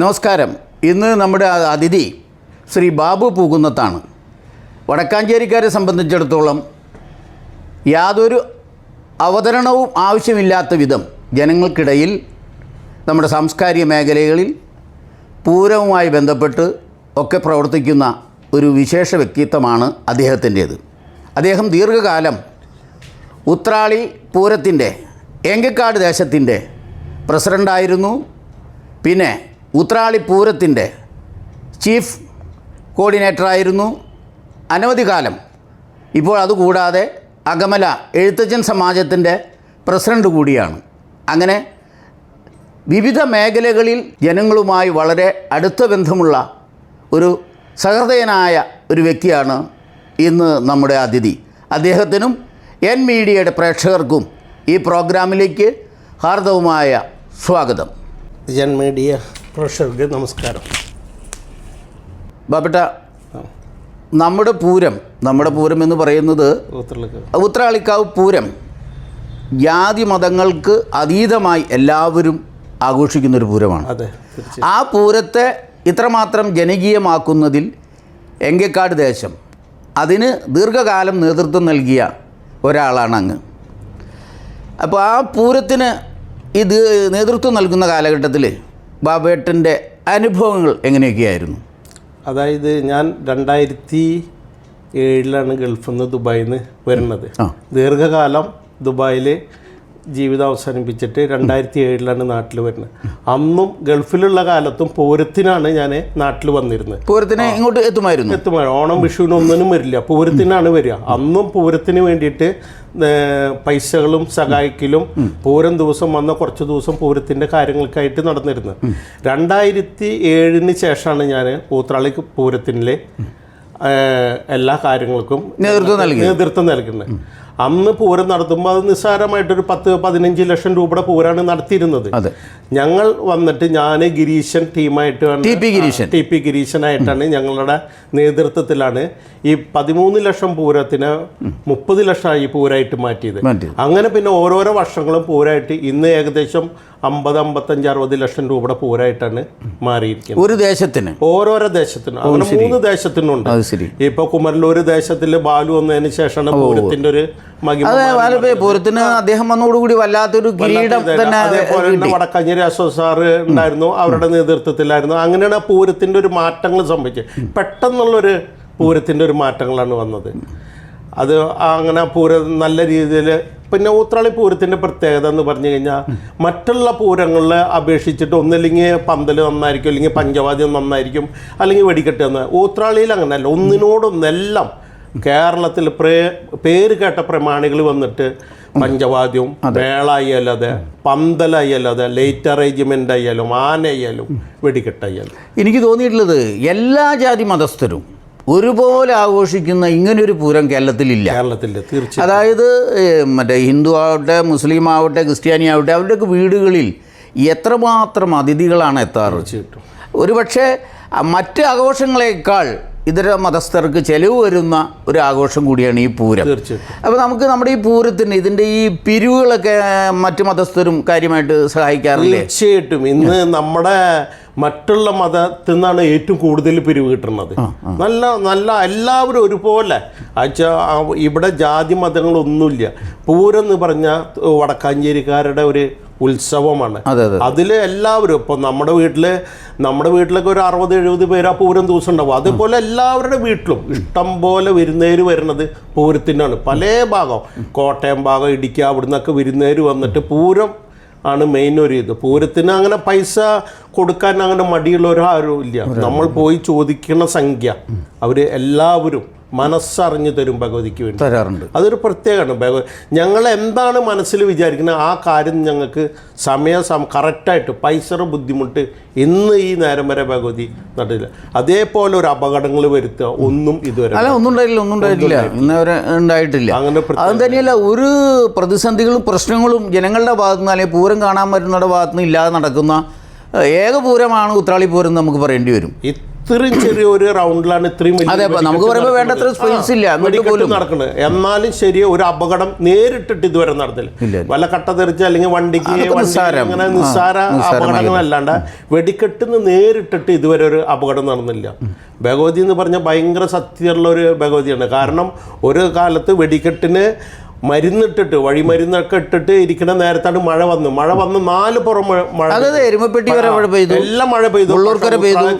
നമസ്കാരം. ഇന്ന് നമ്മുടെ അതിഥി ശ്രീ ബാബു പൂകുന്നത്താണ്. വടക്കാഞ്ചേരിക്കാരെ സംബന്ധിച്ചിടത്തോളം യാതൊരു അവതരണവും ആവശ്യമില്ലാത്ത വിധം ജനങ്ങൾക്കിടയിൽ നമ്മുടെ സാംസ്കാരിക മേഖലകളിൽ പൂരവുമായി ബന്ധപ്പെട്ട് ഒക്കെ പ്രവർത്തിക്കുന്ന ഒരു വിശേഷ വ്യക്തിത്വമാണ് അദ്ദേഹത്തിന്റേത്. അദ്ദേഹം ദീർഘകാലം ഉത്രാളി പൂരത്തിന്റെ എങ്കക്കാട് ദേശത്തിന്റെ പ്രസിഡന്റായിരുന്നു പിന്നെ ഉത്രാളി പൂരത്തിന്റെ ചീഫ് കോർഡിനേറ്ററായിരുന്നു അനവധി കാലം. ഇപ്പോൾ അതുകൂടാതെ അകമല എഴുത്തച്ഛൻ സമാജത്തിന്റെ പ്രസിഡന്റ് കൂടിയാണ്. അങ്ങനെ വിവിധ മേഖലകളിൽ ജനങ്ങളുമായി വളരെ അടുത്ത ബന്ധമുള്ള ഒരു സഹൃദയനായ ഒരു വ്യക്തിയാണ് ഇന്ന് നമ്മുടെ അതിഥി. അദ്ദേഹത്തിനും എൻ മീഡിയയുടെ പ്രേക്ഷകർക്കും ഈ പ്രോഗ്രാമിലേക്ക് ഹാർദവുമായ സ്വാഗതം. ജൻ മീഡിയ പ്രേക്ഷകർക്ക് നമസ്കാരം. ബാബട്ട നമ്മുടെ പൂരം നമ്മുടെ പൂരം എന്ന് പറയുന്നത് ഉത്രാളിക്കാവ് പൂരം. ജാതി മതങ്ങൾക്ക് അതീതമായി എല്ലാവരും ആഘോഷിക്കുന്ന ഒരു പൂരമാണ്. അതെ ആ പൂരത്തെ ഇത്രമാത്രം ജനകീയമാക്കുന്നതിൽ എങ്കക്കാട് ദേശം അതിന് ദീർഘകാലം നേതൃത്വം നൽകിയ ഒരാളാണ് അങ്ങ്. അപ്പോൾ ആ പൂരത്തിന് ഇത് നേതൃത്വം നൽകുന്ന കാലഘട്ടത്തിൽ ബാബേട്ടന്റെ അനുഭവങ്ങൾ എങ്ങനെയൊക്കെയായിരുന്നു? അതായത് ഞാൻ രണ്ടായിരത്തി ഏഴിലാണ് ഗൾഫിൽ നിന്ന് ദുബായിൽ നിന്ന് വരുന്നത് ദീർഘകാലം ദുബായിൽ ജീവിതം അവസാനിപ്പിച്ചിട്ട് രണ്ടായിരത്തി ഏഴിലാണ് നാട്ടിൽ വരുന്നത്. അന്നും ഗൾഫിലുള്ള കാലത്തും പൂരത്തിനാണ് ഞാൻ നാട്ടിൽ വന്നിരുന്നത്. പൂരത്തിന് ഇങ്ങോട്ട് എത്തുമായിരുന്നു? എത്തുമ്പോൾ ഓണം വിഷുവിന് ഒന്നിനും വരില്ല. പൂരത്തിനാണ് വരിക. അന്നും പൂരത്തിന് വേണ്ടിയിട്ട് പൈസകളും സഹായിക്കലും പൂരം ദിവസം വന്ന കുറച്ച് ദിവസം പൂരത്തിന്റെ കാര്യങ്ങൾക്കായിട്ട് നടന്നിരുന്നത് രണ്ടായിരത്തി ഏഴിന് ശേഷമാണ് ഞാൻ പൂത്രാളി പൂരത്തിനിലെ എല്ലാ കാര്യങ്ങൾക്കും നേതൃത്വം നൽകി നേതൃത്വം നൽകുന്നത്. അന്ന് പൂരം നടത്തുമ്പോൾ അത് നിസ്സാരമായിട്ടൊരു പത്ത് പതിനഞ്ച് ലക്ഷം രൂപയുടെ പൂരാണ് നടത്തിയിരുന്നത്. ഞങ്ങൾ വന്നിട്ട് ഞാൻ ഗിരീശൻ ടീമായിട്ട് T P Girishan. T P ഗിരീശനായിട്ടാണ് ഞങ്ങളുടെ നേതൃത്വത്തിലാണ് ഈ പതിമൂന്ന് ലക്ഷം പൂരത്തിന് മുപ്പത് ലക്ഷമായി പൂരായിട്ട് മാറ്റിയത്. മാറ്റി അങ്ങനെ പിന്നെ ഓരോരോ വർഷങ്ങളും പൂരായിട്ട് ഇന്ന് ഏകദേശം അമ്പത് അമ്പത്തഞ്ച് അറുപത് ലക്ഷം രൂപയുടെ പൂരായിട്ടാണ് മാറിയിരിക്കുന്നത്. ഒരു ദേശത്തിന്. ഓരോരോ ദേശത്തിനും. അങ്ങനെ മൂന്ന് ദേശത്തിനുണ്ട്. അത് ശരി. ഇപ്പൊ കുമരലൂർ ദേശത്തിൽ ബാലു വന്നതിന് ശേഷമാണ് പൂരത്തിന്റെ ഒരു പൂരത്തിന് അദ്ദേഹം വന്നതോടുകൂടി വല്ലാത്തൊരു കിരീടം തന്നെ അതേപോലെ തന്നെ വടക്കഞ്ചേരി അശോക് സാറ് ഉണ്ടായിരുന്നു അവരുടെ നേതൃത്വത്തിലായിരുന്നു. അങ്ങനെയാണ് ആ പൂരത്തിന്റെ ഒരു മാറ്റങ്ങൾ സംഭവിച്ചത്. പെട്ടെന്നുള്ളൊരു പൂരത്തിന്റെ ഒരു മാറ്റങ്ങളാണ് വന്നത്. അത് അങ്ങനെ പൂരം നല്ല രീതിയിൽ പിന്നെ ഊത്രാളി പൂരത്തിന്റെ പ്രത്യേകത എന്ന് പറഞ്ഞു കഴിഞ്ഞാൽ മറ്റുള്ള പൂരങ്ങളിൽ അപേക്ഷിച്ചിട്ട് ഒന്നില്ലെങ്കിൽ പന്തൽ നന്നായിരിക്കും അല്ലെങ്കിൽ പഞ്ചവാദ്യം നന്നായിരിക്കും അല്ലെങ്കിൽ വെടിക്കെട്ട് നന്നായി ഊത്രാളിയിൽ അങ്ങനെയല്ല. ഒന്നിനോടൊന്നെല്ലാം കേരളത്തിൽ പ്രേ പേര് കേട്ട പ്രമാണികൾ വന്നിട്ട് പഞ്ചവാദ്യവും മേളായാലും അതെ. പന്തലായാലും അതെ ലേറ്റ് അറേഞ്ച്മെന്റ് അയ്യലും ആനയ്യലും വെടിക്കെട്ടയ്യലും. എനിക്ക് തോന്നിയിട്ടുള്ളത് എല്ലാ ജാതി മതസ്ഥരും ഒരുപോലെ ആഘോഷിക്കുന്ന ഇങ്ങനൊരു പൂരം കേരളത്തിലില്ല. കേരളത്തിൽ തീർച്ചയായും അതായത് മറ്റേ ഹിന്ദു ആവട്ടെ മുസ്ലിം ആവട്ടെ ക്രിസ്ത്യാനി ആവട്ടെ അവരുടെയൊക്കെ വീടുകളിൽ എത്രമാത്രം അതിഥികളാണ് എത്താറ്. ഒരുപക്ഷെ മറ്റ് ആഘോഷങ്ങളെക്കാൾ ഇതര മതസ്ഥർക്ക് ചെലവ് വരുന്ന ഒരു ആഘോഷം കൂടിയാണ് ഈ പൂരം. അപ്പോൾ നമുക്ക് നമ്മുടെ ഈ പൂരത്തിന് ഇതിന്റെ ഈ പിരിവുകളൊക്കെ മറ്റ് മതസ്ഥരും കാര്യമായിട്ട് സഹായിക്കാറില്ലേ തീർച്ചയായിട്ടും. ഇന്ന് നമ്മുടെ മറ്റുള്ള മതത്തിൽ നിന്നാണ് ഏറ്റവും കൂടുതൽ പിരിവ് കിട്ടുന്നത്. നല്ല നല്ല എല്ലാവരും ഒരുപോലെ. അച്ഛാ ഇവിടെ ജാതി മതങ്ങളൊന്നുമില്ല. പൂരം എന്ന് പറഞ്ഞാൽ വടക്കാഞ്ചേരിക്കാരുടെ ഒരു ഉത്സവമാണ്. അതെ അതെ. അതിൽ എല്ലാവരും ഇപ്പൊ നമ്മുടെ വീട്ടിൽ നമ്മുടെ വീട്ടിലൊക്കെ ഒരു അറുപത് എഴുപത് പേര് ആ പൂരം ദിവസം ഉണ്ടാവും അതുപോലെ എല്ലാവരുടെ വീട്ടിലും ഇഷ്ടം പോലെ വിരുന്നേര് വരുന്നത് പൂരത്തിനാണ്. പല ഭാഗം. കോട്ടയം ഭാഗം ഇടുക്കി അവിടെ നിന്നൊക്കെ വിരുന്നേര് വന്നിട്ട് പൂരം ആണ് മെയിൻ ഒരു ഇത്. പൂരത്തിന് അങ്ങനെ പൈസ കൊടുക്കാൻ അങ്ങനെ മടിയുള്ള മടിയുള്ളവരാരും ഇല്ല. നമ്മൾ പോയി ചോദിക്കുന്ന സംഖ്യ. അവർ എല്ലാവരും മനസ്സറിഞ്ഞു തരും ഭഗവതിക്ക് വേണ്ടി. തരാറുണ്ട്. അതൊരു പ്രത്യേകമാണ്. ഭഗവ- ഞങ്ങൾ എന്താണ് മനസ്സിൽ വിചാരിക്കുന്നത്? ആ കാര്യം ഞങ്ങൾക്ക് സമയ സമ കറക്റ്റായിട്ട് പൈസ ബുദ്ധിമുട്ട് ഇന്ന് ഈ നേരം വരെ ഭഗവതി നട്ടില്ല അതേപോലെ ഒരു അപകടങ്ങൾ വരുത്തുക ഒന്നും ഇതുവരെ അല്ല ഒന്നും ഉണ്ടായില്ല ഒന്നും ഉണ്ടായിട്ടില്ല ഇന്ന് വരെ ഉണ്ടായിട്ടില്ല. അങ്ങനെ അത് തന്നെയല്ല ഒരു പ്രതിസന്ധികളും പ്രശ്നങ്ങളും ജനങ്ങളുടെ ഭാഗത്തു നിന്ന് അല്ലെങ്കിൽ പൂരം കാണാൻ പറ്റുന്നവരുടെ ഭാഗത്തു നിന്ന് ഇല്ലാതെ നടക്കുന്ന ഏകപൂരമാണ് ഏക പൂരമാണ് ഉത്രാളി പൂരം നമുക്ക് പറയേണ്ടി വരും. ഇത്രയും ചെറിയ ഒരു റൗണ്ടിലാണ് ഇത്രയും അതെ, നമുക്ക് പറയുമ്പോൾ വേണ്ടത്ര സ്പേസ് ഇല്ല. നടക്കുന്നത് എന്നാലും ശരി ഒരു അപകടം നേരിട്ടിട്ട് ഇതുവരെ നടന്നില്ല. വല്ല കട്ട തെറിച്ച് അല്ലെങ്കിൽ വണ്ടിക്ക്. അങ്ങനെ നിസ്സാര. അപകടങ്ങളല്ലാണ്ട് വെടിക്കെട്ടിന്ന് നേരിട്ടിട്ട് ഇതുവരെ ഒരു അപകടം നടന്നില്ല. ഭഗവതി എന്ന് പറഞ്ഞാൽ ഭയങ്കര സത്യമുള്ള ഒരു ഭഗവതിയാണ്. കാരണം ഒരു കാലത്ത് വെടിക്കെട്ടിന് മരുന്നിട്ടിട്ട് വഴിമരുന്നൊക്കെ ഇട്ടിട്ട് ഇരിക്കുന്ന നേരത്താണ് മഴ വന്നു മഴ വന്ന് നാല് പുറം മഴ എരുമപ്പെട്ടി വരെ മഴ പെയ്തു എല്ലാം മഴ പെയ്തു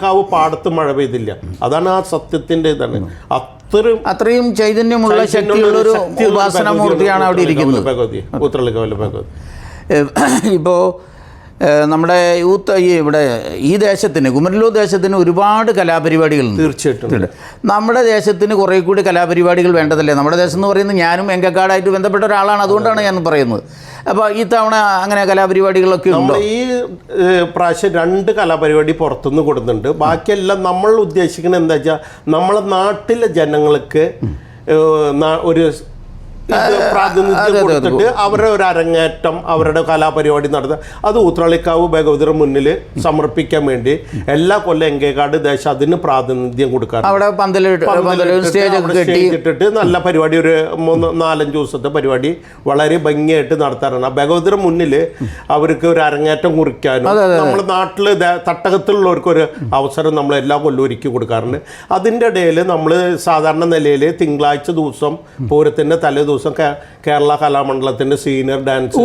കാവ് പാടത്ത് മഴ പെയ്തില്ല അതാണ് ആ സത്യത്തിന്റെ ഇതാണ് അത്രയും അത്രയും ചൈതന്യമുള്ള ശക്തിയുള്ള ഒരു ഉപാസന മൂർത്തിയാണ് അവിടെ ഇരിക്കുന്നത് ഭഗവതി ഇപ്പോ ഭഗവതി ഇപ്പോൾ നമ്മുടെ യൂത്ത് ഈ ഇവിടെ ഈ ദേശത്തിന് കുമരലൂർ ദേശത്തിന് ഒരുപാട് കലാപരിപാടികൾ തീർച്ചയായിട്ടും. നമ്മുടെ ദേശത്തിന് കുറേ കൂടി കലാപരിപാടികൾ വേണ്ടതല്ലേ? നമ്മുടെ ദേശം എന്ന് പറയുന്നത് ഞാനും എങ്കക്കാടായിട്ട് ബന്ധപ്പെട്ട ഒരാളാണ് അതുകൊണ്ടാണ് ഞാൻ പറയുന്നത്. അപ്പോൾ ഈ തവണ അങ്ങനെ കലാപരിപാടികളൊക്കെ ഉണ്ടോ? ഈ പ്രാവശ്യം രണ്ട് കലാപരിപാടി പുറത്തുനിന്ന് കൊടുക്കുന്നുണ്ട് ബാക്കിയെല്ലാം നമ്മൾ ഉദ്ദേശിക്കുന്നത് എന്താ വെച്ചാൽ നമ്മളെ നാട്ടിലെ ജനങ്ങൾക്ക് ഒരു പ്രാതിനിധ്യം കൊടുത്തിട്ട് അവരുടെ ഒരു അരങ്ങേറ്റം അവരുടെ കലാപരിപാടി നടത്തുക. അത് ഊത്രളിക്കാവ് ഭഗവതിയുടെ മുന്നിൽ സമർപ്പിക്കാൻ വേണ്ടി എല്ലാ കൊല്ലം എങ്കേക്കാട് ദേശം അതിന് പ്രാതിനിധ്യം കൊടുക്കാറുണ്ട്. അവിടെ പന്തൽ പന്തൽ സ്റ്റേജ് ഒക്കെ ഇട്ടിട്ട് നല്ല പരിപാടി ഒരു മൂന്ന് നാലഞ്ച് ദിവസത്തെ പരിപാടി വളരെ ഭംഗിയായിട്ട് നടത്താറാണ് ആ ഭഗവതിയുടെ മുന്നിൽ അവർക്ക് ഒരു അരങ്ങേറ്റം കുറിക്കാനും നമ്മുടെ നാട്ടിൽ തട്ടകത്തിലുള്ളവർക്ക് ഒരു അവസരം നമ്മൾ എല്ലാ കൊല്ലവും ഒരുക്കി കൊടുക്കാറുണ്ട്. അതിന്റെ ഇടയിൽ നമ്മൾ സാധാരണ നിലയിൽ തിങ്കളാഴ്ച ദിവസം പൂരത്തിന്റെ തലേ ദിവസം കേരള കലാമണ്ഡലത്തിന്റെ സീനിയർ ഡാൻസ്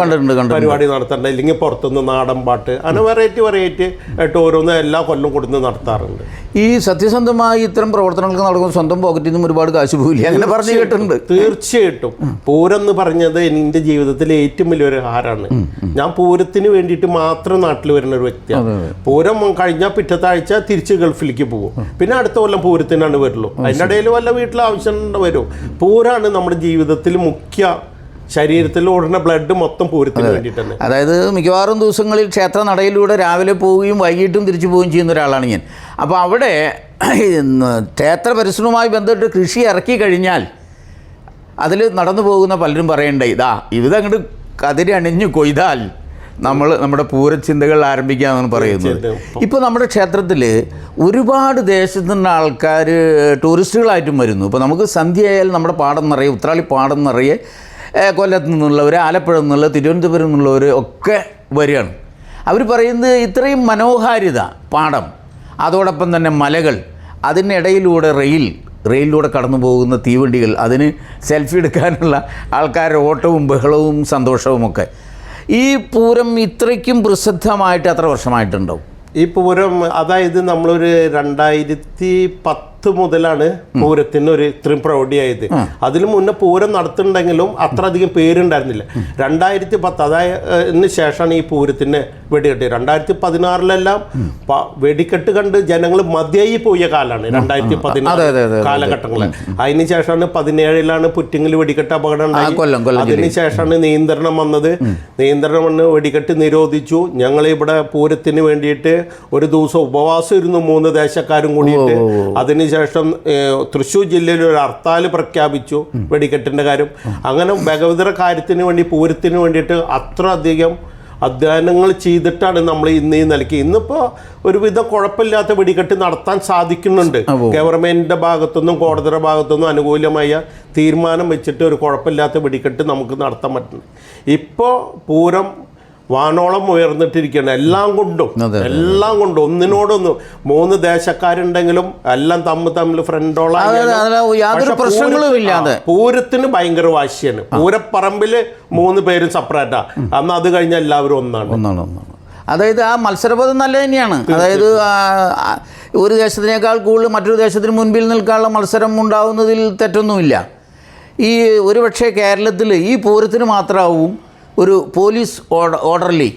കണ്ടിട്ടുണ്ട് പരിപാടി നടത്തണ്ട. ഇല്ലെങ്കിൽ പുറത്തുനിന്ന് നാടൻ പാട്ട്. അങ്ങനെ വെറൈറ്റി വെറൈറ്റി ആയിട്ട് ഓരോന്ന് എല്ലാ കൊല്ലം കൊടുത്ത് നടത്താറുണ്ട്. ഈ സത്യസന്ധമായി ഇത്തരം പ്രവർത്തനങ്ങൾക്ക് നടക്കുന്ന സ്വന്തം പോക്കറ്റിൽ നിന്നും ഒരുപാട് കാശ് പോയില്ല അങ്ങനെ പറഞ്ഞു കേട്ടുണ്ട് തീർച്ചയായിട്ടും. പൂരം എന്ന് പറഞ്ഞത് എന്റെ ജീവിതത്തിലെ ഏറ്റവും വലിയൊരു ഹാരാണ്. ഞാൻ പൂരത്തിന് വേണ്ടിയിട്ട് മാത്രം നാട്ടിൽ വരുന്ന ഒരു വ്യക്തിയാണ്. പൂരം കഴിഞ്ഞാൽ പിറ്റത്തെ ആഴ്ച തിരിച്ച് ഗൾഫിലേക്ക് പോകും. പിന്നെ അടുത്ത കൊല്ലം പൂരത്തിനാണ് വരുള്ളൂ. അതിന്റെ ഇടയിൽ വല്ല വീട്ടിൽ ആവശ്യം വരും. പൂരാണ് നമ്മുടെ ജീവിതത്തിൽ മുഖ്യ ശരീരത്തിൽ ഓടുന്ന ബ്ലഡ് മൊത്തം പൂരത്തിന് വേണ്ടിയിട്ടാണ് അതായത് മിക്കവാറും ദിവസങ്ങളിൽ ക്ഷേത്ര നടയിലൂടെ രാവിലെ പോവുകയും വൈകിട്ടും തിരിച്ചു പോവുകയും ചെയ്യുന്ന ഒരാളാണ് ഞാൻ. അപ്പോൾ അവിടെ ക്ഷേത്ര പരിസരവുമായി ബന്ധപ്പെട്ട് കൃഷി ഇറക്കി കഴിഞ്ഞാൽ അതിൽ നടന്നു പോകുന്ന പലരും പറയണ്ടേ ഇതാ ഇതങ്ങോട്ട് കതിരി അണിഞ്ഞു കൊയ്താൽ നമ്മൾ നമ്മുടെ പൂരചിന്തകൾ ആരംഭിക്കാമെന്നാണ് പറയുന്നത്. ഇപ്പോൾ നമ്മുടെ ക്ഷേത്രത്തിൽ ഒരുപാട് ദേശത്തു നിന്ന് ആൾക്കാർ ടൂറിസ്റ്റുകളായിട്ടും വരുന്നു. ഇപ്പോൾ നമുക്ക് സന്ധ്യയായാൽ നമ്മുടെ പാടം നിറയെ ഉത്രാളി പാടം നിറയെ കൊല്ലത്ത് നിന്നുള്ളവർ ആലപ്പുഴ നിന്നുള്ള തിരുവനന്തപുരം നിന്നുള്ളവർ ഒക്കെ വരികയാണ്. അവർ പറയുന്നത് ഇത്രയും മനോഹാരിത പാടം അതോടൊപ്പം തന്നെ മലകൾ അതിനിടയിലൂടെ റെയിൽ റെയിലിലൂടെ കടന്നു പോകുന്ന തീവണ്ടികൾ അതിന് സെൽഫി എടുക്കാനുള്ള ആൾക്കാരുടെ ഓട്ടവും ബഹളവും സന്തോഷവുമൊക്കെ. ഈ പൂരം ഇത്രയ്ക്കും പ്രസിദ്ധമായിട്ട് എത്ര വർഷമായിട്ടുണ്ടാവും? ഈ പൂരം അതായത് നമ്മളൊരു രണ്ടായിരത്തി പത്ത് മുതലാണ് പൂരത്തിന് ഒരു ഇത്രയും പ്രൗഢിയായത്. അതിനു മുന്നേ പൂരം നടത്തുന്നുണ്ടെങ്കിലും അത്ര അധികം പേരുണ്ടായിരുന്നില്ല രണ്ടായിരത്തി പത്ത് അതായതിന് ശേഷമാണ് ഈ പൂരത്തിന് വെടിക്കെട്ട്. രണ്ടായിരത്തി പതിനാറിലെല്ലാം വെടിക്കെട്ട് കണ്ട് ജനങ്ങൾ മതിയായി പോയ കാലമാണ് രണ്ടായിരത്തി പതിനാറ് കാലഘട്ടങ്ങളിൽ അതിന് ശേഷമാണ് പതിനേഴിലാണ് പുറ്റിങ്ങിൽ വെടിക്കെട്ട് അപകടം ഉണ്ടായി. അതിന് ശേഷമാണ് നിയന്ത്രണം വന്നത്. നിയന്ത്രണം വന്ന് വെടിക്കെട്ട് നിരോധിച്ചു. ഞങ്ങൾ ഇവിടെ പൂരത്തിന് വേണ്ടിയിട്ട് ഒരു ദിവസം ഉപവാസം ഇരുന്നു മൂന്ന് ദേശക്കാരും കൂടിയിട്ട് അതിനുശേഷം ഏഹ്, തൃശ്ശൂർ ജില്ലയിൽ ഒരു ഹർത്താൽ പ്രഖ്യാപിച്ചു വെടിക്കെട്ടിന്റെ കാര്യം. അങ്ങനെ ഭഗവതര കാര്യത്തിന് വേണ്ടി പൂരത്തിന് വേണ്ടിയിട്ട് അത്ര അധികം അധ്യയനങ്ങൾ ചെയ്തിട്ടാണ് നമ്മൾ ഇന്ന് ഈ നിലയ്ക്ക്. ഇന്നിപ്പോൾ ഒരുവിധം കുഴപ്പമില്ലാത്ത വെടിക്കെട്ട് നടത്താൻ സാധിക്കുന്നുണ്ട്. ഗവൺമെന്റിന്റെ ഭാഗത്തുനിന്നും കോടതിയുടെ ഭാഗത്തുനിന്നും അനുകൂലമായ തീരുമാനം വെച്ചിട്ട് ഒരു കുഴപ്പമില്ലാത്ത വെടിക്കെട്ട് നമുക്ക് നടത്താൻ പറ്റുന്നു. ഇപ്പോൾ പൂരം വാനോളം ഉയർന്നിട്ടിരിക്കുകയാണ്. എല്ലാം കൊണ്ടും എല്ലാം കൊണ്ടും ഒന്നിനോടൊന്നും മൂന്ന് ദേശക്കാരുണ്ടെങ്കിലും എല്ലാം തമ്മിൽ തമ്മിൽ ഫ്രണ്ടോളം പ്രശ്നങ്ങളും ഇല്ലാതെ. പൂരത്തിന് ഭയങ്കര വാശിയാണ്. പൂരപ്പറമ്പിൽ മൂന്ന് പേരും സെപ്പറേറ്റാ അന്ന് അത് കഴിഞ്ഞ എല്ലാവരും ഒന്നാണ്. ഒന്നാണ് ഒന്നാണ്. അതായത് ആ മത്സരബോധം നല്ല തന്നെയാണ്. അതായത് ഒരു ദേശത്തിനേക്കാൾ കൂടുതൽ മറ്റൊരു ദേശത്തിന് മുൻപിൽ നിൽക്കാനുള്ള മത്സരം ഉണ്ടാവുന്നതിൽ തെറ്റൊന്നുമില്ല. ഈ ഒരുപക്ഷെ കേരളത്തിൽ ഈ പൂരത്തിന് മാത്രമാവും ഒരു പോലീസ് ഓർഡർ ഓർഡർലി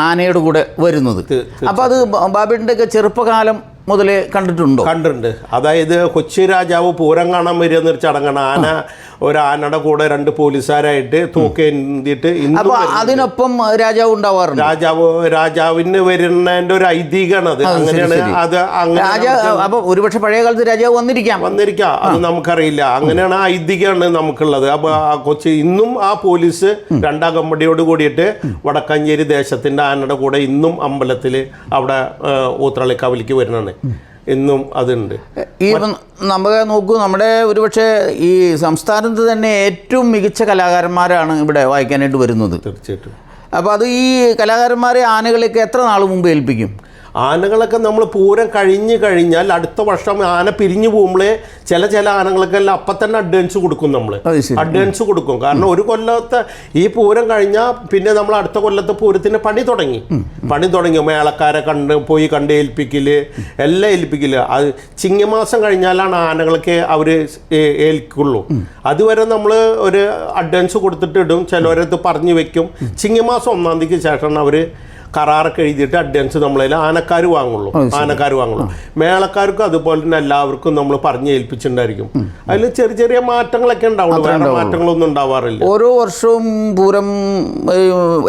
ആനയുടെ കൂടെ വരുന്നത്. അപ്പോൾ അത് ബാബേട്ടിന്റെ ഒക്കെ ചെറുപ്പകാലം മുതലേ കണ്ടിട്ടുണ്ടോ? കണ്ടിട്ടുണ്ട്. അതായത് കൊച്ചി രാജാവ് പൂരം കാണാൻ വരിക എന്നൊരു ചടങ്ങാണ്. ആന ഒരു ആനയുടെ കൂടെ രണ്ട് പോലീസുകാരായിട്ട് തൂക്കേന്തിയിട്ട് ഇന്നും അപ്പോൾ അതിനൊപ്പം രാജാവ് ഉണ്ടാവാറുണ്ട്? രാജാവ് രാജാവിന് വരുന്നതിന്റെ ഒരു ഐതിഹ്യമാണ് അത്. അങ്ങനെയാണ് അത് അങ്ങനെ രാജാവ് അപ്പോൾ ഒരുപക്ഷെ പഴയ കാലത്ത് രാജാവ് വന്നിരിക്കാം. വന്നിരിക്കാം. അത് നമുക്കറിയില്ല. അങ്ങനെയാണ് ആ ഐതിഹ്യമാണ് നമുക്കുള്ളത്. അപ്പൊ ആ കൊച്ചി ഇന്നും ആ പോലീസ് രണ്ടാം കമ്പടിയോട് കൂടിയിട്ട് വടക്കഞ്ചേരി ദേശത്തിന്റെ ആനയുടെ കൂടെ ഇന്നും അമ്പലത്തിൽ അവിടെ ഊത്രളിക്കാവിലേക്ക് വരുന്നതാണ്. ഇന്നും അതുണ്ട്. ഈ നമ്മൾ നമുക്ക് നോക്കൂ നമ്മുടെ ഒരുപക്ഷെ ഈ സംസ്ഥാനത്ത് തന്നെ ഏറ്റവും മികച്ച കലാകാരന്മാരാണ് ഇവിടെ വായിക്കാനായിട്ട് വരുന്നത്. തീർച്ചയായിട്ടും. അപ്പോൾ അത് ഈ കലാകാരന്മാരെ ആനകളെയൊക്കെ എത്ര നാൾ മുമ്പ് ഏൽപ്പിക്കും? ആനകളൊക്കെ നമ്മൾ പൂരം കഴിഞ്ഞ് കഴിഞ്ഞാൽ അടുത്ത വർഷം ആന പിരിഞ്ഞു പോകുമ്പോഴേ ചില ചില ആനകളൊക്കെ എല്ലാം അപ്പം തന്നെ അഡ്വാൻസ് കൊടുക്കും നമ്മൾ. അഡ്വാൻസ് കൊടുക്കും. കാരണം ഒരു കൊല്ലത്തെ ഈ പൂരം കഴിഞ്ഞാൽ പിന്നെ നമ്മൾ അടുത്ത കൊല്ലത്തെ പൂരത്തിന് പണി തുടങ്ങി. പണി തുടങ്ങി. മേളക്കാരെ കണ്ട് പോയി കണ്ട് ഏൽപ്പിക്കൽ എല്ലാം ഏൽപ്പിക്കൽ. അത് ചിങ്ങമാസം കഴിഞ്ഞാലാണ് ആനകളൊക്കെ അവർ ഏൽക്കുള്ളൂ. അതുവരെ നമ്മൾ ഒരു അഡ്വാൻസ് കൊടുത്തിട്ട് ഇടും. ചിലവരത് പറഞ്ഞു വെക്കും. ചിങ്ങമാസം ഒന്നാം തീയതിക്ക് ശേഷമാണ് അവർ കരാറൊക്കെ എഴുതിയിട്ട് അഡ്വാൻസ് നമ്മളതിൽ ആനക്കാർ വാങ്ങുള്ളൂ. ആനക്കാർ വാങ്ങുള്ളൂ. മേളക്കാർക്കും അതുപോലെ തന്നെ എല്ലാവർക്കും നമ്മൾ പറഞ്ഞ് ഏൽപ്പിച്ചിട്ടുണ്ടായിരിക്കും. അതിൽ ചെറിയ ചെറിയ മാറ്റങ്ങളൊക്കെ ഉണ്ടാവുള്ളൂ. വേറെ മാറ്റങ്ങളൊന്നും ഉണ്ടാവാറില്ല. ഓരോ വർഷവും പൂരം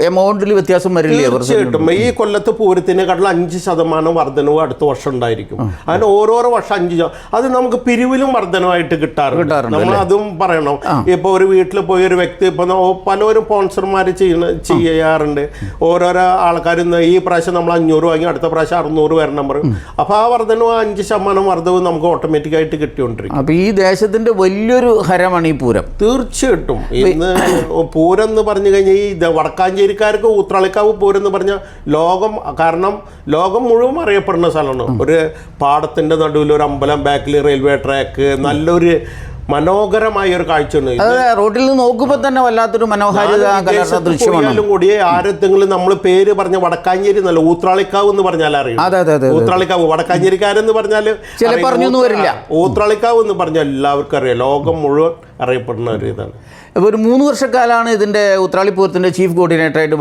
എമൗണ്ടിൽ വ്യത്യാസം വരില്ല? തീർച്ചയായിട്ടും. ഈ കൊല്ലത്ത് പൂരത്തിനേക്കാട്ടിൽ അഞ്ച് ശതമാനം വർധനവ് അടുത്ത വർഷം ഉണ്ടായിരിക്കും. അതിന് ഓരോരോ വർഷം അഞ്ച് അത് നമുക്ക് പിരിവിലും വർധനമായിട്ട് കിട്ടാറുണ്ട്. കിട്ടാറുണ്ട് നമ്മൾ അതും പറയണം. ഇപ്പൊ ഒരു വീട്ടിൽ പോയി ഒരു വ്യക്തി ഇപ്പൊ പലരും സ്പോൺസർമാർ ചെയ്യുന്ന ചെയ്യാറുണ്ട്. ഓരോരോ ആൾക്കാർ ഈ പ്രാവശ്യം നമ്മൾ അഞ്ഞൂറ് വാങ്ങി അടുത്ത പ്രാവശ്യം അറുന്നൂറ് വരണം നമ്പർ അപ്പൊ ആ വർധനവ് അഞ്ച് ശതമാനം വർധവ് നമുക്ക് ഓട്ടോമാറ്റിക് ആയിട്ട് കിട്ടിക്കൊണ്ടിരിക്കും. അപ്പോൾ ഈ ദേശത്തിന്റെ വലിയൊരു ഹരമാണ് ഈ പൂരം. തീർച്ചയായിട്ടും. ഇന്ന് പൂരം എന്ന് പറഞ്ഞു കഴിഞ്ഞാൽ ഈ വടക്കാഞ്ചേരിക്കാർക്ക് ഉത്രളിക്കാവ് പൂരം എന്ന് പറഞ്ഞാൽ ലോകം കാരണം ലോകം മുഴുവൻ അറിയപ്പെടുന്ന സ്ഥലമാണ്. ഒരു പാടത്തിന്റെ നടുവിൽ ഒരു അമ്പലം ബാക്കിൽ റെയിൽവേ ട്രാക്ക് നല്ലൊരു മനോഹരമായ ഒരു കാഴ്ചയാണ് ഇത് റോഡിൽ നിന്ന് നോക്കുമ്പോൾ തന്നെ വല്ലാത്തൊരു മനോഹാരിത ദൃശ്യമാണ്. കൂടി ആരെങ്കിലും നമ്മൾ പേര് പറഞ്ഞ വടക്കാഞ്ചേരി എന്നല്ല ഊത്രാളിക്കാവ് എന്ന് പറഞ്ഞാൽ അറിയാം ഊത്രാളിക്കാവ് വടക്കാഞ്ചേരിക്കാരെന്ന് പറഞ്ഞാൽ ചില വരില്ല. ഊത്രാളിക്കാവ് എന്ന് പറഞ്ഞാൽ എല്ലാവർക്കും അറിയാം. ലോകം മുഴുവൻ അറിയപ്പെടുന്ന ഒരു ഇതാണ്. അപ്പോൾ ഒരു മൂന്ന് വർഷക്കാലമാണ് ഇതിന്റെ ഉത്രാളിപ്പൂരത്തിന്റെ ചീഫ് കോർഡിനേറ്ററായിട്ട്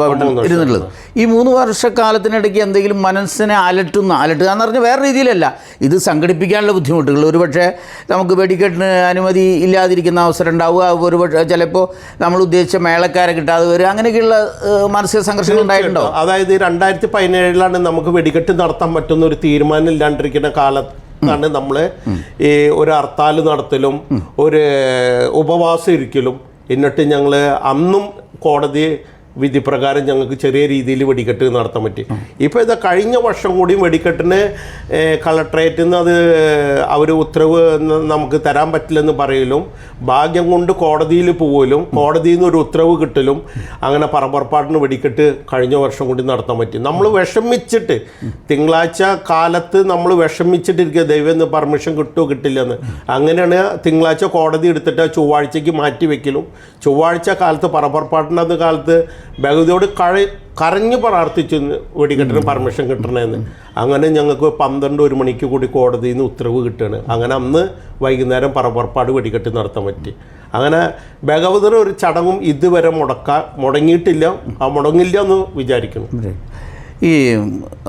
ഇരുന്നുള്ളത് ഈ മൂന്ന് വർഷക്കാലത്തിനിടയ്ക്ക് എന്തെങ്കിലും മനസ്സിനെ അലട്ടുന്ന അലട്ടുക എന്ന് പറഞ്ഞാൽ വേറെ രീതിയിലല്ല. ഇത് സംഘടിപ്പിക്കാനുള്ള ബുദ്ധിമുട്ടുകൾ. ഒരുപക്ഷെ നമുക്ക് വെടിക്കെട്ടിന് അനുമതി ഇല്ലാതിരിക്കുന്ന അവസരം ഉണ്ടാവുക. ഒരുപക്ഷെ ചിലപ്പോൾ നമ്മൾ ഉദ്ദേശിച്ച മേളക്കാരെ കിട്ടാതെ വരും അങ്ങനെയൊക്കെയുള്ള മാനസിക സംഘർഷങ്ങൾ ഉണ്ടായിട്ടുണ്ടോ? അതായത് രണ്ടായിരത്തി പതിനേഴിലാണ് നമുക്ക് വെടിക്കെട്ട് നടത്താൻ പറ്റുന്ന ഒരു തീരുമാനം ഇല്ലാണ്ടിരിക്കുന്ന കാലത്താണ് നമ്മൾ ഈ ഒരു ഹർത്താൽ നടത്തലും ഒരു ഉപവാസം ഇരിക്കലും. എന്നിട്ട് ഞങ്ങൾ അന്നും കോടതി വിധി പ്രകാരം ഞങ്ങൾക്ക് ചെറിയ രീതിയിൽ വെടിക്കെട്ട് നടത്താൻ പറ്റി. ഇപ്പോൾ ഇത് കഴിഞ്ഞ വർഷം കൂടി വെടിക്കെട്ടിന് കളക്ട്രേറ്റിൽ നിന്ന് അത് അവർ ഉത്തരവ് നമുക്ക് തരാൻ പറ്റില്ലെന്ന് പറയലും ഭാഗ്യം കൊണ്ട് കോടതിയിൽ പോകലും കോടതിയിൽ നിന്ന് ഒരു ഉത്തരവ് കിട്ടലും അങ്ങനെ പറപ്പുറപ്പാടിന് വെടിക്കെട്ട് കഴിഞ്ഞ വർഷം കൂടി നടത്താൻ പറ്റി. നമ്മൾ വിഷമിച്ചിട്ട് തിങ്കളാഴ്ച കാലത്ത് നമ്മൾ വിഷമിച്ചിട്ടിരിക്കുക ദൈവം എന്ന് പെർമിഷൻ കിട്ടുമോ കിട്ടില്ലെന്ന്. അങ്ങനെയാണ് തിങ്കളാഴ്ച കോടതി എടുത്തിട്ട് ചൊവ്വാഴ്ചയ്ക്ക് മാറ്റി വെക്കലും ചൊവ്വാഴ്ച കാലത്ത് പറപ്പുറപ്പാടിന്റെ അന്ന് കാലത്ത് ബഹുതിയോട് കഴ കരഞ്ഞു പ്രാർത്ഥിച്ചു വെടിക്കെട്ടിന് പെർമിഷൻ കിട്ടണമെന്ന് അങ്ങനെ ഞങ്ങൾക്ക് പന്ത്രണ്ട് ഒരു മണിക്ക് കൂടി കോടതിയിൽ നിന്ന് ഉത്തരവ് കിട്ടുകയാണ് അങ്ങനെ അന്ന് വൈകുന്നേരം പറപ്പുറപ്പാട് വെടിക്കെട്ട് നടത്താൻ പറ്റി. അങ്ങനെ ഭഗവതർ ഒരു ചടങ്ങും ഇതുവരെ മുടക്കാൻ മുടങ്ങിയിട്ടില്ല. ആ മുടങ്ങില്ല എന്ന് വിചാരിക്കുന്നു. ഈ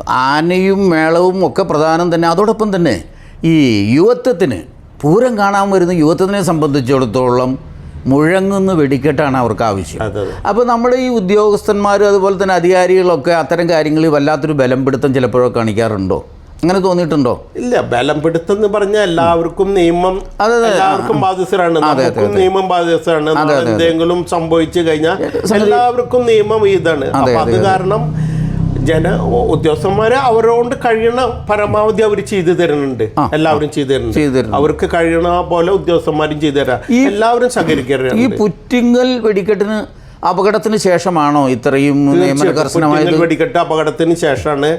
ആനയും മേളവും ഒക്കെ പ്രധാനം തന്നെ. അതോടൊപ്പം തന്നെ ഈ യുവത്വത്തിന് പൂരം കാണാൻ വരുന്ന യുവത്വത്തിനെ സംബന്ധിച്ചിടത്തോളം മുഴങ്ങുന്ന വെടിക്കെട്ടാണ് അവർക്ക് ആവശ്യം. അപ്പോൾ നമ്മൾ ഈ ഉദ്യോഗസ്ഥന്മാരും അതുപോലെ തന്നെ അധികാരികളൊക്കെ അത്തരം കാര്യങ്ങളിൽ വല്ലാത്തൊരു ബലം പിടുത്തം ചിലപ്പോഴൊക്കെ കാണിക്കാറുണ്ടോ? അങ്ങനെ തോന്നിയിട്ടുണ്ടോ? ഇല്ല ബലം പിടുത്തം എന്ന് പറഞ്ഞാൽ എല്ലാവർക്കും നിയമം. എല്ലാവർക്കും നമുക്കും നിയമം ബാധ്യസ്ഥരാണ്. എന്തെങ്കിലും സംഭവിച്ചു കഴിഞ്ഞാൽ എല്ലാവർക്കും നിയമം ഇതാണ്. അപ്പൊ അത്. കാരണം ജന ഉദ്യോഗസ്ഥന്മാര് അവരോട് കഴിയണ പരമാവധി അവർ ചെയ്തു തരുന്നുണ്ട്. എല്ലാവരും ചെയ്തു തരുന്നുണ്ട്. അവർക്ക് കഴിയണ പോലെ ഉദ്യോഗസ്ഥന്മാരും ചെയ്തു തരാം. എല്ലാവരും ഈ സഹകരിക്കാറുണ്ട് പുറ്റിങ്ങൽ വെടിക്കെട്ടിന് അപകടത്തിന് ശേഷമാണോ ഇത്രയും നിയമന കർശനമായത് പുറ്റിങ്ങൽ വെടിക്കെട്ട് അപകടത്തിന് ശേഷമാണ്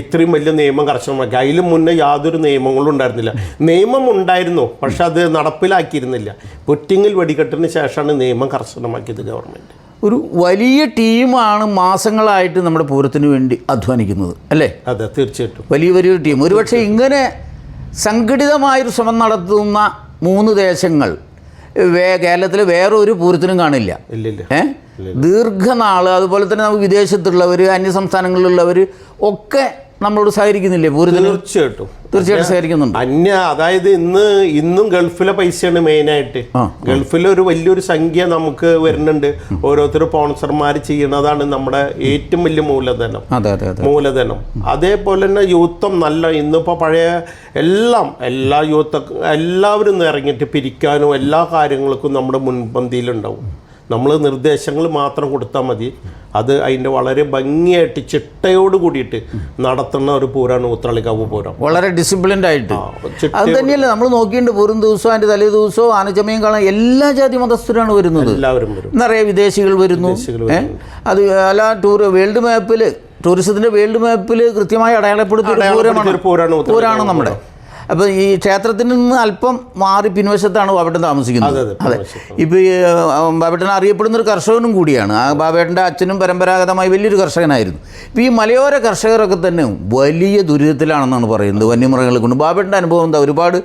ഇത്രയും വലിയ നിയമം കർശനമാക്കി അതിലും മുന്നേ യാതൊരു നിയമങ്ങളും ഉണ്ടായിരുന്നില്ല. നിയമം ഉണ്ടായിരുന്നു പക്ഷെ അത് നടപ്പിലാക്കിയിരുന്നില്ല. പുറ്റിങ്ങൽ വെടിക്കെട്ടിന് ശേഷമാണ് നിയമം കർശനമാക്കിയത് ഗവൺമെന്റ്. ഒരു വലിയ ടീമാണ് മാസങ്ങളായിട്ട് നമ്മുടെ പൂരത്തിന് വേണ്ടി അധ്വാനിക്കുന്നത് അല്ലേ? അതെ തീർച്ചയായിട്ടും. വലിയ വലിയൊരു ടീം. ഒരുപക്ഷെ ഇങ്ങനെ സംഘടിതമായൊരു ശ്രമം നടത്തുന്ന മൂന്ന് ദേശങ്ങൾ വേ കേരളത്തിൽ വേറെ ഒരു പൂരത്തിനും കാണില്ല. ഏഹ് ദീർഘനാൾ അതുപോലെ തന്നെ നമുക്ക് വിദേശത്തുള്ളവർ അന്യ സംസ്ഥാനങ്ങളിലുള്ളവർ ഒക്കെ നമ്മളോട് സഹകരിക്കുന്നില്ലേ? തീർച്ചയായിട്ടും. തീർച്ചയായിട്ടും സഹകരിക്കുന്നുണ്ട്. അന്യ അതായത് ഇന്ന് ഇന്നും ഗൾഫിലെ പൈസയാണ് മെയിനായിട്ട് ഗൾഫിലെ ഗൾഫിൽ ഒരു വലിയൊരു സംഖ്യ നമുക്ക് വരുന്നുണ്ട്. ഓരോരുത്തർ സ്പോൺസർമാർ ചെയ്യുന്നതാണ് നമ്മുടെ ഏറ്റവും വലിയ മൂലധനം. മൂലധനം. അതേപോലെ തന്നെ യൂത്തം നല്ല ഇന്നിപ്പോൾ പഴയ എല്ലാം എല്ലാ യൂത്ത എല്ലാവരും ഇറങ്ങിയിട്ട് പിരിക്കാനും എല്ലാ കാര്യങ്ങൾക്കും നമ്മുടെ മുൻപന്തിയിലുണ്ടാവും. നമ്മൾ നിർദ്ദേശങ്ങൾ മാത്രം കൊടുത്താൽ മതി. അത് അതിന്റെ വളരെ ഭംഗിയായിട്ട് ചിട്ടയോട് കൂടിയിട്ട് നടത്തുന്ന ഒരു പൂരമാണ് ഉത്രാളിക്കാവ് പൂരം. വളരെ ഡിസിപ്ലിൻഡ് ആയിട്ട്. അത് തന്നെയല്ലേ നമ്മൾ നോക്കിയിട്ടുണ്ട് പൂരം ദിവസവും അതിന്റെ തലേ ദിവസവും ആനച്ചമയം കാണാൻ എല്ലാ ജാതി മതസ്ഥരാണ് വരുന്നത്. എല്ലാവരും വരും. നിറയെ വിദേശികൾ വരുന്നു? അത് അല്ല ടൂർ വേൾഡ് മാപ്പിൽ ടൂറിസത്തിന്റെ വേൾഡ് മാപ്പിൽ കൃത്യമായി അടയാളപ്പെടുത്തിയ പൂരമാണ്. പൂരാണ് പൂരമാണ് നമ്മുടെ. അപ്പോൾ ഈ ക്ഷേത്രത്തിൽ നിന്ന് അല്പം മാറി പിൻവശത്താണ് ബാബേട്ടൻ താമസിക്കുന്നത്. അതെ, ഇപ്പൊ ഇപ്പോൾ ഈ ബാബേട്ടൻ അറിയപ്പെടുന്ന ഒരു കർഷകനും കൂടിയാണ്. ആ ബാബേട്ടന്റെ അച്ഛനും പരമ്പരാഗതമായി വലിയൊരു കർഷകനായിരുന്നു. ഇപ്പോൾ ഈ മലയോര കർഷകരൊക്കെ തന്നെ വലിയ ദുരിതത്തിലാണെന്നാണ് പറയുന്നത് വന്യമൃഗങ്ങളെ കൊണ്ട്. ബാബേട്ടന്റെ അനുഭവം എന്താ? ഒരുപാട്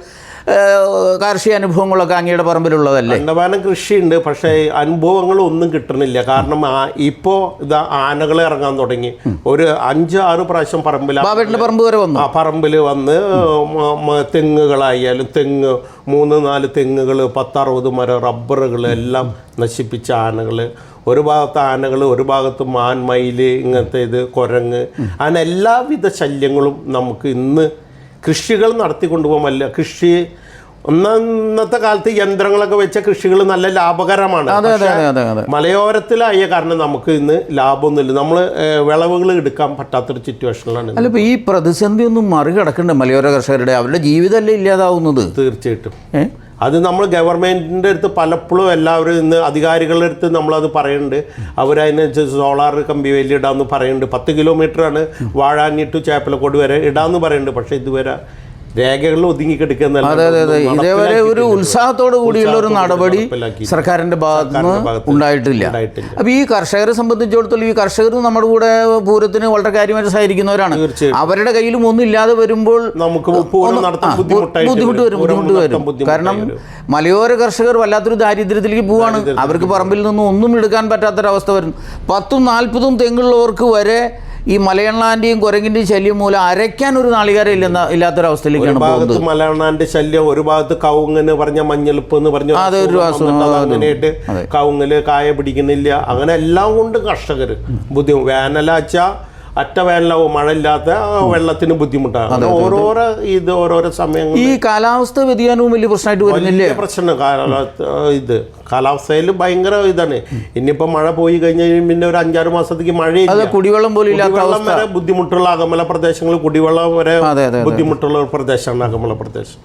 കാർഷിക അനുഭവങ്ങളൊക്കെ അങ്ങയുടെ പറമ്പിലുള്ളതല്ലേ? കണ്ടമാനം കൃഷിയുണ്ട് പക്ഷേ അനുഭവങ്ങളൊന്നും കിട്ടണില്ല. കാരണം ആ- ഇപ്പോ ഇതാ ആനകൾ ഇറങ്ങാൻ തുടങ്ങി. ഒരു അഞ്ച് ആറ് പ്രാവശ്യം പറമ്പിൽ ബാബേട്ടന്റെ പറമ്പ് വരെ വന്നു? ആ പറമ്പിൽ വന്ന് തെങ്ങുകളായാലും തെങ്ങ് മൂന്ന് നാല് തെങ്ങുകൾ പത്തറുപത് മര റബ്ബറുകൾ എല്ലാം നശിപ്പിച്ച ആനകൾ. ഒരു ഭാഗത്ത് ആനകൾ ഒരു ഭാഗത്ത് മാൻ മയിൽ ഇങ്ങനത്തെ ഇത് കുരങ്ങ്. അങ്ങനെ എല്ലാവിധ ശല്യങ്ങളും നമുക്ക് ഇന്ന് കൃഷികൾ നടത്തിക്കൊണ്ടുപോകാമല്ല കൃഷി ഒന്നത്തെ കാലത്ത് യന്ത്രങ്ങളൊക്കെ വെച്ച കൃഷികൾ നല്ല ലാഭകരമാണ്. മലയോരത്തിലായ കാരണം നമുക്ക് ഇന്ന് ലാഭമൊന്നുമില്ല. നമ്മൾ വിളവുകൾ എടുക്കാൻ പറ്റാത്തൊരു സിറ്റുവേഷനിലാണ് അല്ല ഇപ്പോൾ ഈ പ്രതിസന്ധി ഒന്നും മറികടക്കണ്ടേ മലയോര കർഷകരുടെ? അവരുടെ ജീവിതമല്ലേ ഇല്ലാതാവുന്നത്? തീർച്ചയായിട്ടും? അത് നമ്മൾ ഗവൺമെന്റിന്റെ അടുത്ത് പലപ്പോഴും എല്ലാവരും ഇന്ന് അധികാരികളുടെ അടുത്ത് നമ്മളത് പറയുന്നുണ്ട്. അവരതിനനുസരിച്ച് സോളാർ കമ്പി വലിയ ഇടാമെന്ന് പറയുന്നുണ്ട്. പത്ത് കിലോമീറ്ററാണ് വാഴാഞ്ഞിട്ട് ചേപ്പലക്കോട് വരെ ഇടാമെന്ന് പറയുന്നുണ്ട്. പക്ഷേ ഇതുവരെ രേഖകളിൽ ഒതുങ്ങിക്കെടുക്കുന്ന അതെ അതെ അതെ. ഇതേവരെ ഒരു ഉത്സാഹത്തോടു കൂടിയുള്ള ഒരു നടപടി. സർക്കാരിന്റെ ഭാഗത്തുനിന്ന് ഉണ്ടായിട്ടില്ല. അപ്പൊ അപ്പോൾ ഈ കർഷകരെ സംബന്ധിച്ചിടത്തോളം ഈ കർഷകർ നമ്മുടെ കൂടെ പൂരത്തിന് വളരെ കാര്യമായിട്ട് സഹകരിക്കുന്നവരാണ്. അവരുടെ കയ്യിലും ഒന്നും ഇല്ലാതെ വരുമ്പോൾ നമുക്ക് ബുദ്ധിമുട്ട് വരും. ബുദ്ധിമുട്ട് വരും. കാരണം മലയോര കർഷകർ വല്ലാത്തൊരു ദാരിദ്ര്യത്തിലേക്ക് പോവാണ്. അവർക്ക് പറമ്പിൽ നിന്നും ഒന്നും എടുക്കാൻ പറ്റാത്തൊരവസ്ഥ വരുന്നു. പത്തും നാൽപ്പതും തെങ്ങുള്ളവർക്ക് വരെ ഈ മലയണ്ണാന്റെയും കുരങ്ങിന്റെയും ശല്യം മൂലം അരയ്ക്കാൻ ഒരു നാളികാരം ഇല്ലെന്ന ഇല്ലാത്തൊരവസ്ഥയിലേക്കാണ് ഭാഗത്ത് മലയണ്ണാന്റെ ശല്യം ഒരു ഭാഗത്ത് കവുങ്ങന് പറഞ്ഞ മഞ്ഞളിപ്പ് എന്ന് പറഞ്ഞു അതൊരു അങ്ങനെയായിട്ട് കവുങ്ങൽ കായ പിടിക്കുന്നില്ല. അങ്ങനെ എല്ലാം കൊണ്ട് കർഷകർ ബുദ്ധിമുട്ട് വേനലാച്ച അറ്റ മഴയില്ലാത്ത മഴ ഇല്ലാത്ത ആ വെള്ളത്തിന് ബുദ്ധിമുട്ടാണ്. ഓരോരോ ഇത് ഓരോരോ സമയങ്ങൾ ഈ കാലാവസ്ഥ വ്യതിയാനവും വലിയ പ്രശ്നമായിട്ട് വരുന്നില്ലേ? വലിയ പ്രശ്നം കാലാവസ്ഥ ഇത്. കാലാവസ്ഥയിൽ ഭയങ്കര ഇതാണ്. ഇനിയിപ്പോ മഴ പോയി കഴിഞ്ഞ് കഴിഞ്ഞാൽ പിന്നെ ഒരു അഞ്ചാറ് മാസത്തേക്ക് മഴ മഴയില്ല കുടിവെള്ളം പോലും കുടിവെള്ളം വരെ ബുദ്ധിമുട്ടുള്ള അകമല പ്രദേശങ്ങൾ കുടിവെള്ളം വരെ. ബുദ്ധിമുട്ടുള്ള ഒരു പ്രദേശമാണ് അകമല പ്രദേശം.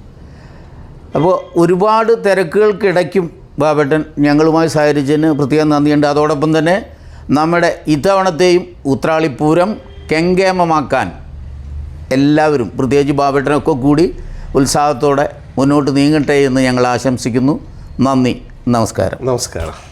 അപ്പോൾ ഒരുപാട് തിരക്കുകൾക്കിടയ്ക്കും ബാബേട്ടൻ ഞങ്ങളുമായി സഹകരിച്ചതിന് പ്രത്യേകം നന്ദിയുണ്ട്. അതോടൊപ്പം തന്നെ നമ്മുടെ ഇത്തവണത്തെയും ഉത്രാളിപ്പൂരം കെങ്കേമമാക്കാൻ എല്ലാവരും പ്രത്യേകിച്ച് ബാബേട്ടനൊക്കെ കൂടി ഉത്സാഹത്തോടെ മുന്നോട്ട് നീങ്ങട്ടെ എന്ന് ഞങ്ങൾ ആശംസിക്കുന്നു. നന്ദി. നമസ്കാരം. നമസ്കാരം.